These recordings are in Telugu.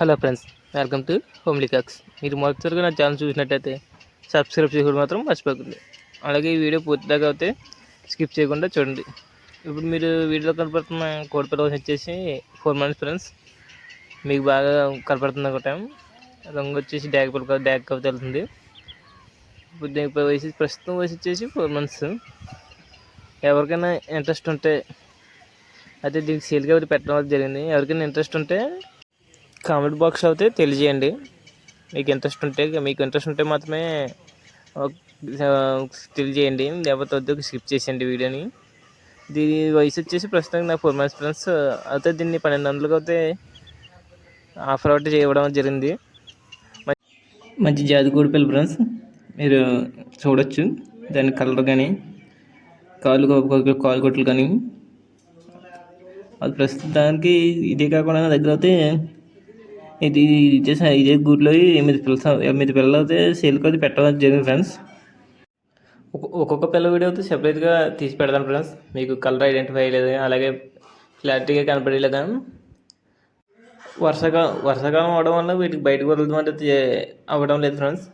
Hello friends welcome to homely cooks. మీరు మొదటిసారిగా నా ఛానల్ చూసినట్టయితే సబ్స్క్రైబ్ చేసుకోవడం మాత్రం మర్చిపోకండి. అలాగే ఈ వీడియో పూర్తిదాకా అయితే స్కిప్ చేయకుండా చూడండి. ఇప్పుడు మీరు వీడియోలో కనపడుతున్న కోడిపిల్ల వచ్చేసి ఫోర్ మంత్స్ ఫ్రెండ్స్ మీకు బాగా కనపడుతుంది టైం రంగు వచ్చేసి డ్యాగ్ పిల్ల డ్యాగ్ కవిత వెళ్తుంది ఇప్పుడు దీనిపై వయసు ప్రస్తుతం వయసు వచ్చేసి ఫోర్ మంత్స్. ఎవరికైనా ఇంట్రెస్ట్ ఉంటే అయితే దీనికి సేల్గా పెట్టడం జరిగింది. ఎవరికైనా ఇంట్రెస్ట్ ఉంటే కామెంట్ బాక్స్ అయితే తెలియజేయండి. మీకు ఇంట్రెస్ట్ ఉంటే మీకు ఇంట్రెస్ట్ ఉంటే మాత్రమే తెలియజేయండి. లేకపోతే వద్దు స్కిప్ చేసేయండి వీడియోని. దీని వయసు వచ్చేసి ప్రస్తుతానికి నాకు ఫోర్ మంత్స్ ఫ్రెండ్స్. అయితే దీన్ని పన్నెండు వందలకి అయితే ఆఫర్ అవుట్ చేయడం జరిగింది. మ- మంచి జాతి కోడి పిల్ల ఫ్రెండ్స్. మీరు చూడొచ్చు. దాని కలర్ కానీ కాలు కాలు కొట్లు కానీ. అది ప్రస్తుతానికి ఇదే కాకుండా నా దగ్గర అయితే ఇది ఇదే ఇదే గూట్లో ఎనిమిది పిల్లలు ఎనిమిది పిల్లలు అయితే సేల్కి అయితే పెట్టడం జరిగింది ఫ్రెండ్స్ ఒక్కొక్క పిల్ల వీడియో అయితే సెపరేట్గా తీసి పెడతాను ఫ్రెండ్స్ మీకు కలర్ ఐడెంటిఫై అయ్యలేదు అలాగే క్లారిటీగా కనపడేలాగా వర్షాకాలం వర్షాకాలం అవడం వల్ల వీటికి బయటకు వదలడం అంటే అవ్వడం లేదు ఫ్రెండ్స్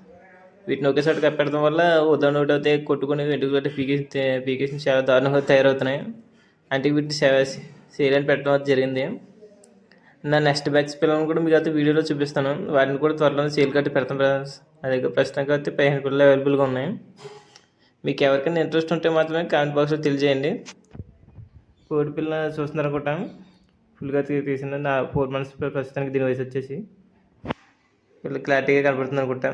వీటిని ఒకేసారి కప్పెడడం వల్ల ఉదాహరణ ఒకటి అయితే కొట్టుకుని వెంట్రుకలు అయితే పీకేసి పీకేసి చాలా దారుణంగా తయారవుతున్నాయి. అంటే వీటిని సేల్ అని పెట్టడం జరిగింది. నా నెక్స్ట్ బ్యాచ్ పిల్లలను కూడా మీకు అయితే వీడియోలో చూపిస్తాను. వాటిని కూడా త్వరలో సేల్ కట్టి పెడతాను ఫ్రెండ్స్ అదే ప్రస్తుతానికి అయితే పదిహేను పిల్లలు అవైలబుల్గా ఉన్నాయి. మీకు ఎవరికైనా ఇంట్రెస్ట్ ఉంటే మాత్రమే కామెంట్ బాక్స్లో తెలియజేయండి. కోడి పిల్ల చూస్తున్నారు అనుకుంటా. ఫుల్గా తీసిన నా ఫోర్ మంత్స్ ప్రస్తుతానికి దీని వయసు వచ్చేసి. పిల్ల క్లారిటీగా కనపడుతుంది అనుకుంటా.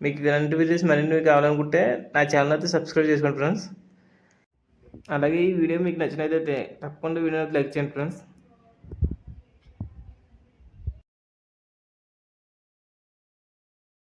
మీకు ఇలాంటి వీడియోస్ మరిన్ని కావాలనుకుంటే నా ఛానల్ అయితే సబ్స్క్రైబ్ చేసుకోండి ఫ్రెండ్స్ అలాగే ఈ వీడియో మీకు నచ్చినట్లయితే తప్పకుండా వీడియోకి లైక్ చేయండి ఫ్రెండ్స్